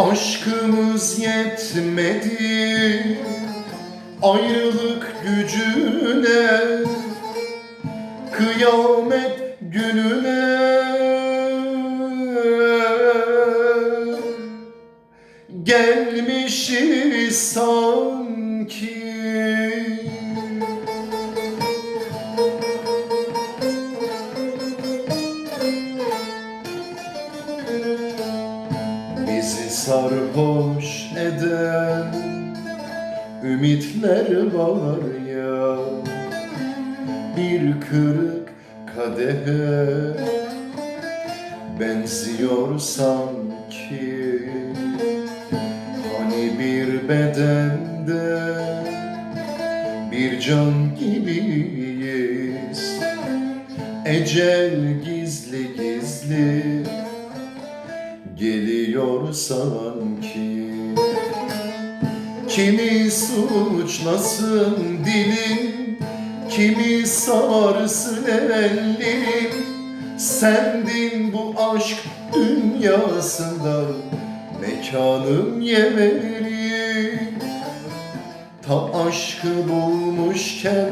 Aşkımız yetmedi. Ayrılık gücüne Kıyamet gününe. Gelmişiz sanki sarhoş eden ümitler var ya. Bir kırık kadehe benziyor sanki. Hani bir bedende bir can gibiyiz. Ecel gizli gizli geliyor sanki. Kimi suçlasın dilim Kimi sarsın ellerim Sendin bu aşk dünyasında Mekanım yerim Tam aşkı bulmuşken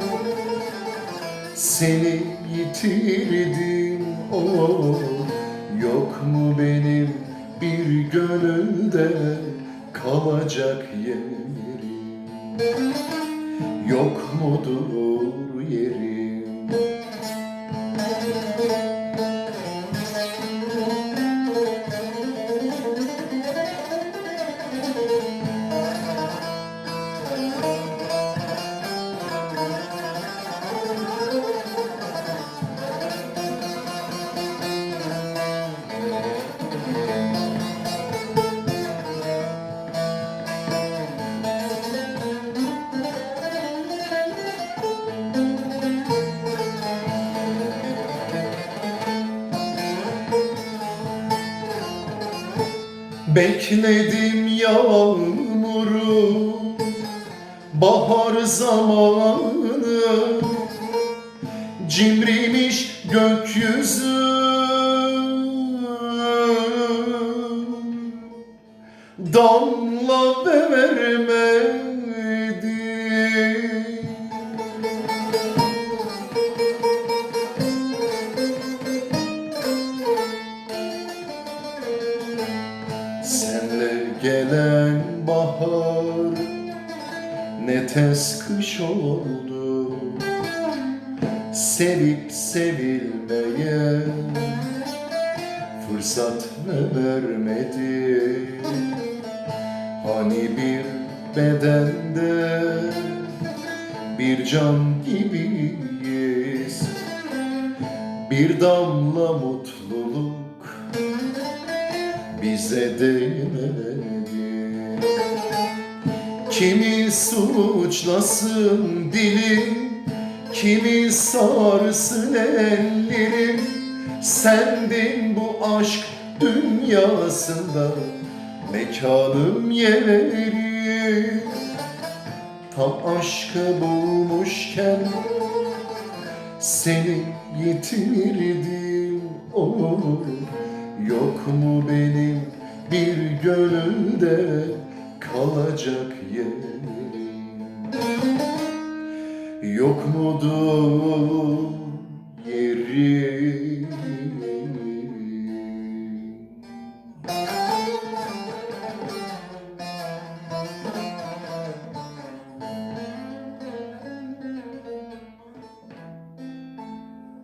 Seni yitirdim. Oh Yok mu benim bir gönülde kalacak yerim Yok mudur yerim Bekledim yağmuru Bahar zamanı. Cimrimiş gökyüzü. Damla vermedi gelen bahar ne tez kış oldu. Sevip sevilmeye fırsat vermedi? Hani bir bedende bir can gibiyiz. Bir damla mutluluk bize değmedi Kimi suçlasın dilim Kimi sarsın ellerim. Sendin bu aşk dünyasında Mekanım yerim Tam aşkı bulmuşken Seni yitirdim. Oh. Yok mu benim bir gönülde kalacak yerim Yok mudur yerim